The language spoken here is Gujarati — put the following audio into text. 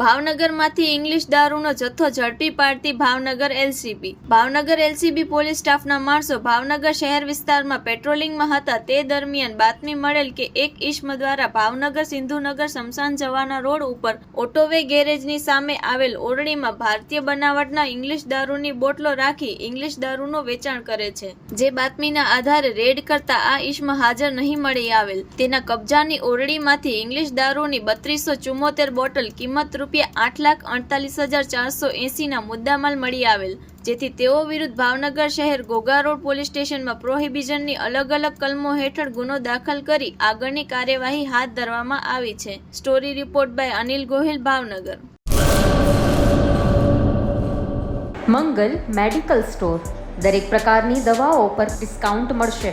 ભાવનગરમાંથી ઇંગ્લિશ દારૂનો જથ્થો ઝડપી પાડતી Bhavnagar LCB. Bhavnagar LCB police સ્ટાફના માણસો ભાવનગર શહેર વિસ્તારમાં પેટ્રોલિંગમાં હતા. તે દરમિયાન બાતમી મળેલ કે એક ઈસમ દ્વારા ભાવનગર સિંધુનગર શમશાન જવાના રોડ ઉપર ઓટોવે ગેરેજની સામે આવેલ ઓરડીમાં ભારતીય બનાવટના ઇંગ્લિશ દારૂની બોટલો રાખી ઇંગ્લિશ દારૂનું વેચાણ કરે છે. જે બાતમીના આધારે રેડ કરતા આ ઈસમ હાજર નહીં મળી આવેલ. તેના કબજાની ઓરડીમાંથી ઇંગ્લિશ દારૂની બત્રીસો ચુમ્મોતેર બોટલ કિંમત રૂપિયા આઠ લાખ અડતાલીસ હજાર ચારસો એંસીના મુદ્દામાલ મળી આવેલ, જેથી તેઓ વિરુદ્ધ ભાવનગર શહેર ગોગા રોડ પોલીસ સ્ટેશનમાં પ્રોહિબિશનની અલગ અલગ કલમો હેઠળ ગુનો દાખલ કરી આગળની કાર્યવાહી હાથ ધરવામાં આવી છે. Story report by Anil Gohil, Bhavnagar. Mangal medical store. દરેક પ્રકારની દવાઓ પર ડિસ્કાઉન્ટ મળશે.